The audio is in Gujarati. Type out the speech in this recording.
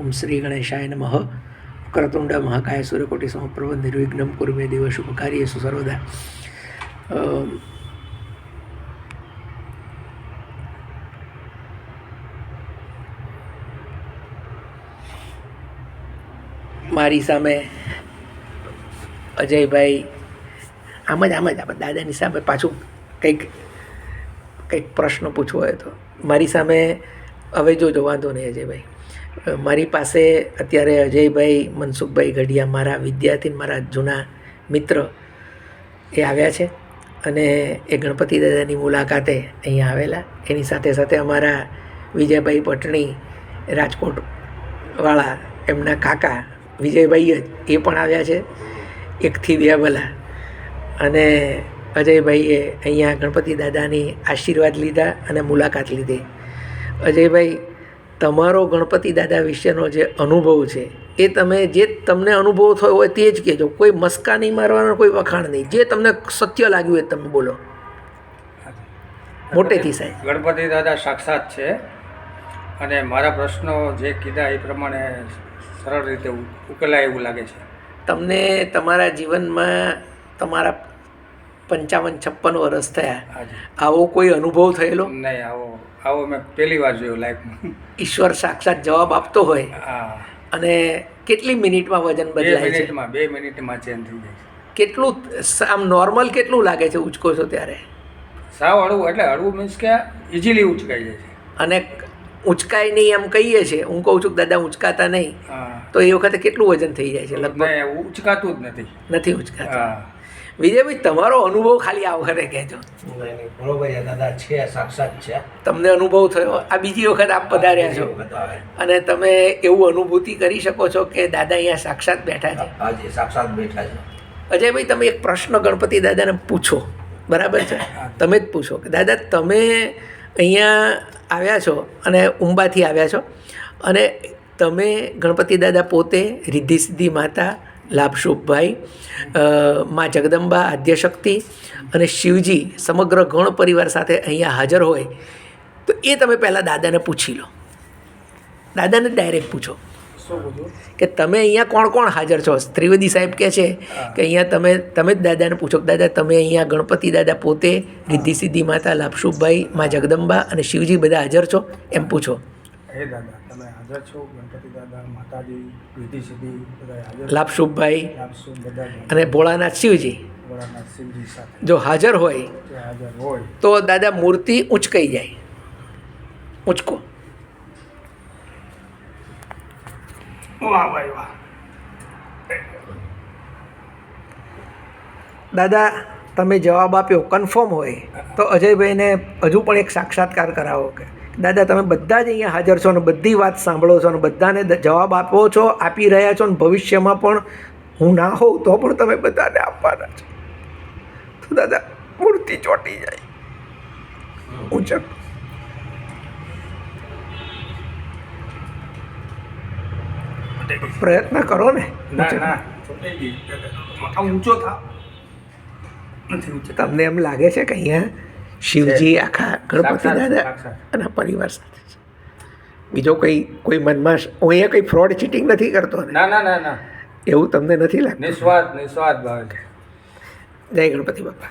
ઓમ શ્રી ગણેશાય નમઃ કરતુંડ મહાકાય સૂર્યકોટી સમપ્રભ નિર્વિઘ્નમ કુરુ મે દેવ શુભકાર્યેષુ સર્વદા અમ, મારી સામે અજયભાઈ આમ જ આમ જ આપણે દાદાની સામે પાછું કંઈક કંઈક પ્રશ્ન પૂછવો હોય તો. મારી સામે હવે જોજો વાંધો નહીં અજયભાઈ. મારી પાસે અત્યારે અજયભાઈ, મનસુખભાઈ ગઢિયા, મારા વિદ્યાર્થી મારા જૂના મિત્ર એ આવ્યા છે અને એ ગણપતિ દાદાની મુલાકાતે અહીંયા આવેલા. એની સાથે સાથે અમારા વિજયભાઈ પટણી, રાજકોટવાળા એમના કાકા વિજયભાઈ જ એ પણ આવ્યા છે, એકથી બે ભલા. અને અજયભાઈએ અહીંયા ગણપતિ દાદાની આશીર્વાદ લીધા અને મુલાકાત લીધી. અજયભાઈ તમારો ગણપતિ દાદા વિશેનો જે અનુભવ છે એ તમે જે તમને અનુભવ થયો હોય તે જ કહેજો. કોઈ મસ્કા નહીં મારવાનો કોઈ વખાણ નહીં. જે તમને સત્ય લાગ્યું એ તમે બોલો. મોટેથી સાહેબ. ગણપતિ દાદા સાક્ષાત છે. અને મારા પ્રશ્નો જે કીધા એ પ્રમાણે સરળ રીતે ઉકેલાય એવું લાગે છે. તમને તમારા જીવનમાં તમારા પંચાવન છપ્પન વર્ષ થયા. આવો કોઈ અનુભવ થયેલો? નહીં આવો આવો મેં પહેલી વાર જોયું લાઈફમાં ઈશ્વર સાક્ષાત જવાબ આપતો હોય હા. અને કેટલી મિનિટમાં વજન બદલાય છે? મિનિટમાં બે મિનિટમાં ચેન્જ થઈ જાય છે. કેટલું આમ નોર્મલ કેટલું લાગે છે ઉચકો છો ત્યારે? સાવ હળવું એટલે હળવું મીન્સ કે ઇઝીલી ઉચકાઈ જાય છે. અને ઉંચકાય નહીં એમ કહીએ છીએ હું કહું છું કે દાદા ઉંચકાતા નહીં. તો એ વખતે કેટલું વજન થઈ જાય છે લગભગ? ઉચકાતું જ નથી. નથી ઉંચકાતા હા. વિજયભાઈ તમારો અનુભવ ખાલી આ વખતે કહેજો. બરોબર દાદા છે સાક્ષાત છે. તમને અનુભવ થયો આ બીજી વખત આપ પધાર્યા છો. અને તમે એવું અનુભૂતિ કરી શકો છો કે દાદા અહીંયા સાક્ષાત બેઠા છે. હાજી સાક્ષાત બેઠા છે. અજયભાઈ તમે એક પ્રશ્ન ગણપતિ દાદાને પૂછો. બરાબર છે? તમે જ પૂછો કે દાદા તમે અહીંયા આવ્યા છો અને ઉંબાથી આવ્યા છો અને તમે ગણપતિ દાદા પોતે રિદ્ધિ સિદ્ધિ માતા લાભશુભભાઈ મા જગદંબા આદ્યશક્તિ અને શિવજી સમગ્ર ગણ પરિવાર સાથે અહીંયા હાજર હોય તો એ તમે પહેલાં દાદાને પૂછી લો. દાદાને ડાયરેક્ટ પૂછું કે તમે અહીંયા કોણ કોણ હાજર છો? ત્રિવેદી સાહેબ કહે છે કે અહીંયા તમે તમે જ દાદાને પૂછો. કે દાદા તમે અહીંયા ગણપતિ દાદા પોતે રિદ્ધિ સિદ્ધિ માતા લાભશુભભાઈ માં જગદંબા અને શિવજી બધા હાજર છો? એમ પૂછો. હે દાદા તમે હાજર છો? ગણપતિ દાદા માતાજી વિધિ સિદ્ધિ બધા હાજર લાભશુભભાઈ આપશું બધા અને ભોળાનાથ શિવજી. ભોળાનાથ શિવજી સાથે. જો હાજર હોય હાજર હોય. તો દાદા મૂર્તિ ઉંચકાઈ જાય. ઉંચકો. વાહ ભાઈ વાહ. દાદા તમે જવાબ આપ્યો કન્ફર્મ હોય. તો અજયભાઈને હજુ પણ એક સાક્ષાત્કાર કરાવો કે. દાદા તમે બધા જ અહીંયા હાજર છો અને બધી વાત સાંભળો છો અને બધાને જવાબ આપો છો આપી રહ્યા છો અને ભવિષ્યમાં પણ હું ના હોઉં તો પણ તમે બધાને આપવાના છો. તો દાદા મૂર્તિ ચોંટી જાય. ઊંચક પ્રયત્ન કરો ને. ઊંચો થા તમને એમ લાગે છે કે અહીંયા શિવજી આખા ગણપતિ દાદા અને પરિવાર સાથે છે. બીજો કોઈ કોઈ મનમાં હું અહીંયા કંઈ ફ્રોડ ચીટિંગ નથી કરતો ના? ના ના ના એવું તમને નથી લાગતું? નિસ્વાર્થ નિસ્વાર્થ ભાવે છે જય ગણપતિ બાપા.